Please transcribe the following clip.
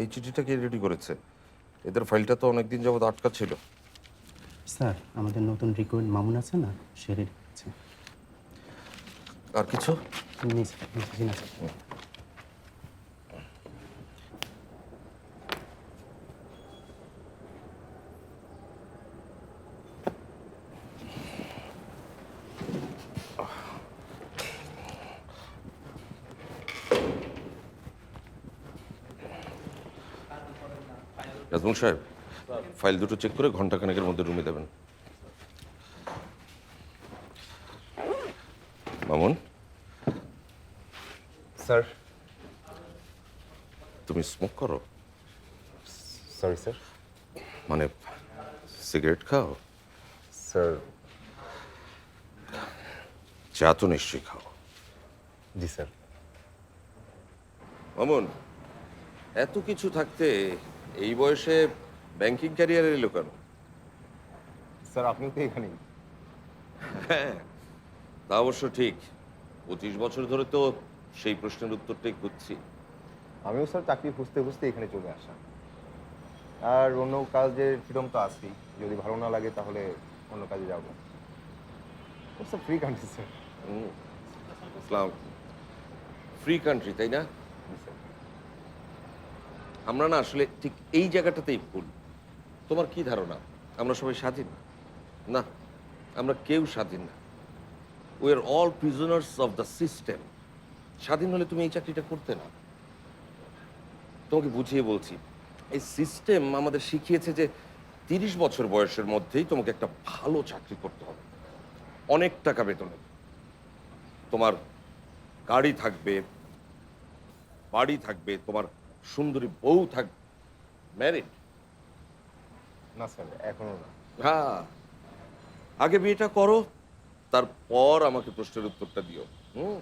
এই চিঠিটা কে রেডি করেছে? এদের ফাইলটা তো অনেকদিন যাবত আটকা ছিল। স্যার আমাদের নতুন রিক্রুট মামুন আছে না? সে রেডি আছে আর কিছু? নি জি না স্যার। রাজমুল সাহেব ফাইল দুটো চেক করে ঘণ্টা খানেকের মধ্যে রুমে দেবেন। মামুন? স্যার। তুমি স্মোক করো। Sorry sir. মানে সিগারেট খাও? স্যার। চা তো নিশ্চয়ই খাও। জি স্যার। মামুন এত কিছু থাকতে এই বয়সে ব্যাংকিং ক্যারিয়ারে এলো কেন? স্যার আপনি তো এখানেই। হ্যাঁ তা অবশ্য ঠিক। পঁচিশ বছর ধরে তো সেই প্রশ্নের উত্তরটাই খুঁজছি। আমিও স্যার চাকরি খুঁজতে খুঁজতে এখানে চলে আসা আর অন্য কাজের ফ্রিডম তো আছেই। যদি ভালো না লাগে তাহলে অন্য কাজে যাব। Sir free country sir. Free country তাই না? স্যার। আমরা না আসলে ঠিক এই জায়গাটাতেই ভুল। তোমার কি ধারণা? আমরা সবাই স্বাধীন? না, আমরা কেউ স্বাধীন না। We are all prisoners of the system স্বাধীন হলে তুমি এই চাকরিটা করতে না। তোমাকে বুঝিয়ে বলছি, এই সিস্টেম আমাদের শিখিয়েছে যে তিরিশ বছর বয়সের মধ্যেই তোমাকে একটা ভালো চাকরি করতে হবে। অনেক টাকা বেতনে। তোমার গাড়ি থাকবে, বাড়ি থাকবে, তোমার সুন্দরী বউ থাকবে ম্যারিড না স্যার এখনও না। হ্যাঁ। আগে বিয়েটা করো তারপর আমাকে প্রশ্নের উত্তরটা দিও। হুম?